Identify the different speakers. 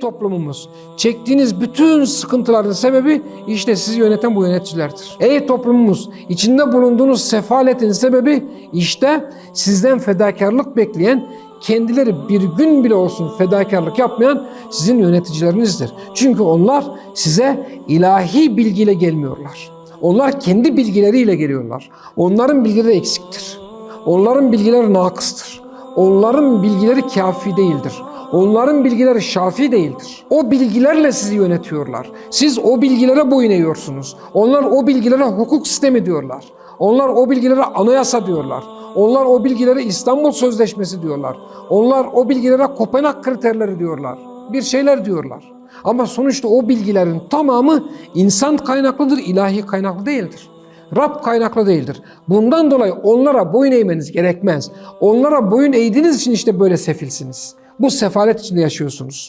Speaker 1: toplumumuz, çektiğiniz bütün sıkıntıların sebebi işte sizi yöneten bu yöneticilerdir. Ey toplumumuz, içinde bulunduğunuz sefaletin sebebi işte sizden fedakarlık bekleyen, kendileri bir gün bile olsun fedakarlık yapmayan sizin yöneticilerinizdir. Çünkü onlar size ilahi bilgiyle gelmiyorlar. Onlar kendi bilgileriyle geliyorlar. Onların bilgileri eksiktir. Onların bilgileri nakıstır. Onların bilgileri kafi değildir. Onların bilgileri şafi değildir. O bilgilerle sizi yönetiyorlar. Siz o bilgilere boyun eğiyorsunuz. Onlar o bilgilere hukuk sistemi diyorlar. Onlar o bilgilere anayasa diyorlar. Onlar o bilgilere İstanbul Sözleşmesi diyorlar. Onlar o bilgilere Kopenhag kriterleri diyorlar. Bir şeyler diyorlar. Ama sonuçta o bilgilerin tamamı insan kaynaklıdır, ilahi kaynaklı değildir. Rab kaynaklı değildir. Bundan dolayı onlara boyun eğmeniz gerekmez. Onlara boyun eğdiğiniz için işte böyle sefilsiniz. Bu sefalet içinde yaşıyorsunuz.